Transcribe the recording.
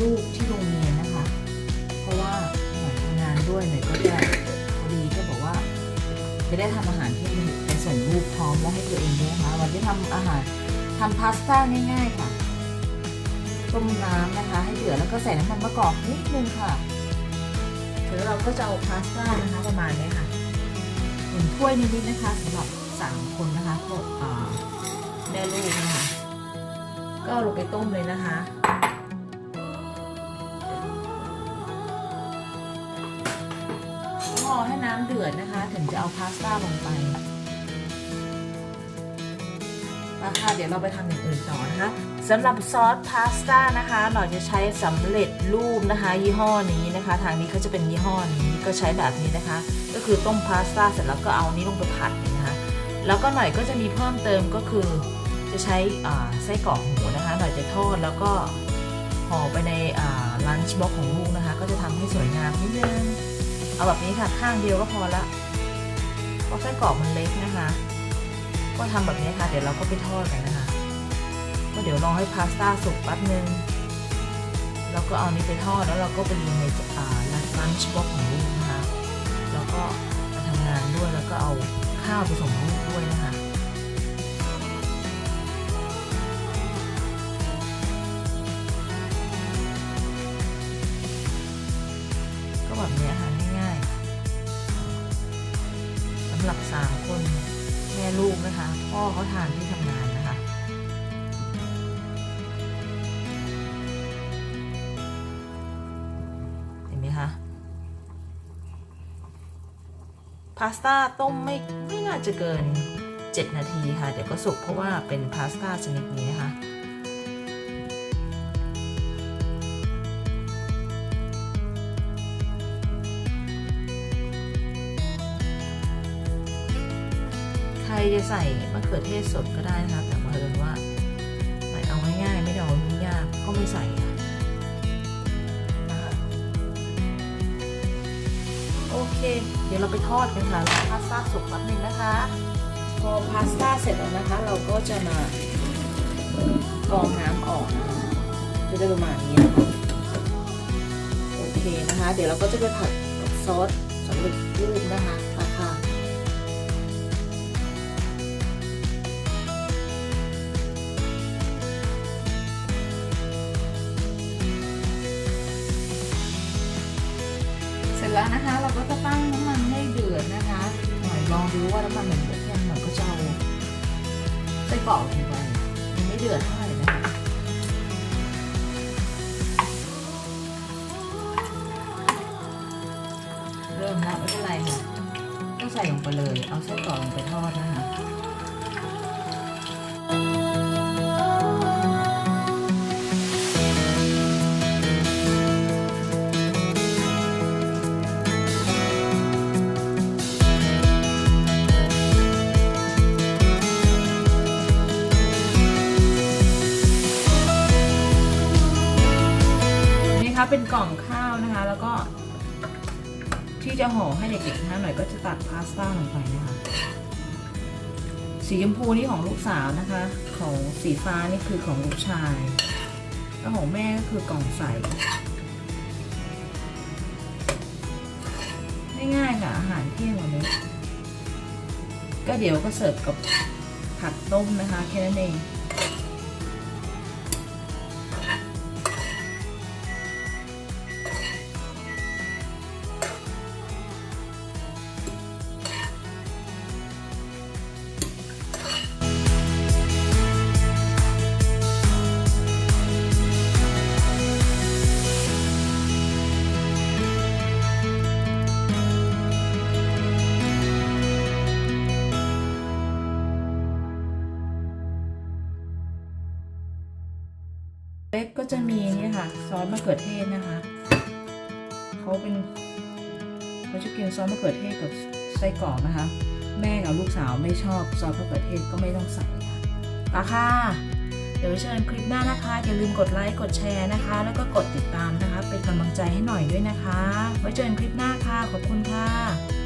ลูกที่โรงเรียนนะคะ เพราะว่าหน่อยทำงานด้วยหน่อยก็จะพอดีก็บอกว่า จะได้ทำอาหารที่ไปส่งลูกพร้อมแล้วให้ตัวเองด้วยนะคะวันที่ทำอาหารทำพาสต้าง่าย ๆ ค่ะต้มน้ำนะคะ ให้เดือดแล้วก็ใส่น้ำมันมะกอกนิดนึงค่ะเดี๋ยวเราก็จะเอาพาสต้านะคะประมาณนี้ค่ะหนึ่งถ้วยนิดๆนะคะสำหรับสามคนนะคะพวกแม่ลูกนะคะก็ลงไปต้มเลยนะคะ อให้น้ำเดือดนะคะ ถึงจะเอาพาสต้าลงไปมาค่ะเดี๋ยวเราไปทำอย่างอื่นต่อนะคะสำหรับซอสพาสต้านะคะเราจะใช้สำเร็จรูปนะคะ ยี่ห้อนี้นะคะ ทางนี้เขาจะเป็นยี่ห้อนี้ก็ใช้แบบนี้นะคะ ก็คือต้มพาสต้าเสร็จแล้วก็เอานี้ลงไปผัดนะคะ แล้วก็หน่อยก็จะมีเพิ่มเติมก็คือ จะใช้ไส้กรอกหมูนะคะ หน่อยจะทอดแล้วก็ห่อไปในลันช์บ็อกของลูกนะคะ ก็จะทำให้สวยงามนิดนึง เอาแบบนี้ค่ะข้างเดียวก็พอละเพราะไส้กรอกมันเล็กนะคะ ก็ทำแบบนี้ค่ะ เดี๋ยวเราก็ไปทอดกันนะคะ ก็เดี๋ยวรอให้พาสต้าสุกแป๊บนึงแล้วก็เอานี้ไปทอดแล้วเราก็ไปยิงในอ่าลันช์บ็อกของลูกนะคะ แล้วก็มาทำงานด้วยแล้วก็เอาข้าวไปส่งลูกด้วยนะคะ หรับสามคนแม่ลูกนะคะ พ่อเขาทานที่ทำงานนะคะ เห็นไหมคะ พาสต้าต้มไม่ไม่น่าจะเกิน 7 นาทีค่ะ เดี๋ยวก็สุกเพราะว่าเป็นพาสต้าชนิดนี้นะคะ ครจะใส่มะเขือเทศสดก็ได้นะคะแต่มาเอิญว่าใส่เอาง่ายๆไม่ได้เอายุ่งยากก็ไม่ใส่ค่ะโอเค เดี๋ยวเราไปทอดกันค่ะพาสต้าสุกแป๊บนึงนะคะ พอพาสต้าเสร็จแล้วนะคะ เราก็จะมากรองน้ำออกนะคะจะได้ประมาณนี้นะคะโอเคนะคะ เดี๋ยวเราก็จะไปผัดกับซอสสำเร็จรูปนะคะ แล้วนะคะ เราก็จะตั้งน้ำมันให้เดือดนะคะหน่อยลองดูว่าน้ำมันมันเดือดยังหน่อยก็จะเอาไส้กรอกลงไปยังไม่เดือดเท่าไหร่นะคะเริ่มแล้วไม่เป็นไรค่ะก็ใส่ลงไปเลย เอาไส้กรอกลงไปทอดนะคะ เป็นกล่องข้าวนะคะ แล้วก็ที่จะห่อให้เด็กๆนะหน่อยก็จะตักพาสต้าลงไปนะคะ สีชมพูนี่ของลูกสาวนะคะ ของสีฟ้านี่คือของลูกชาย แล้วของแม่ก็คือกล่องใสง่ายๆค่ะอาหารเที่ยงวันนี้ ก็เดี๋ยวก็เสิร์ฟกับผักต้มนะคะแค่นั้นเอง จะมีนี่ค่ะ ซอสมะเขือเทศนะคะ เขาเป็นเขาจะกินซอสมะเขือเทศกับไส้กรอกนะคะ แม่กับลูกสาวไม่ชอบซอสมะเขือเทศก็ไม่ต้องใส่ค่ะตาค่ะ เดี๋ยวเชิญคลิปหน้านะคะ อย่าลืมกดไลค์ กดแชร์นะคะ แล้วก็กดติดตามนะคะ เป็นกำลังใจให้หน่อยด้วยนะคะ ไว้เจอกันคลิปหน้าค่ะ ขอบคุณค่ะ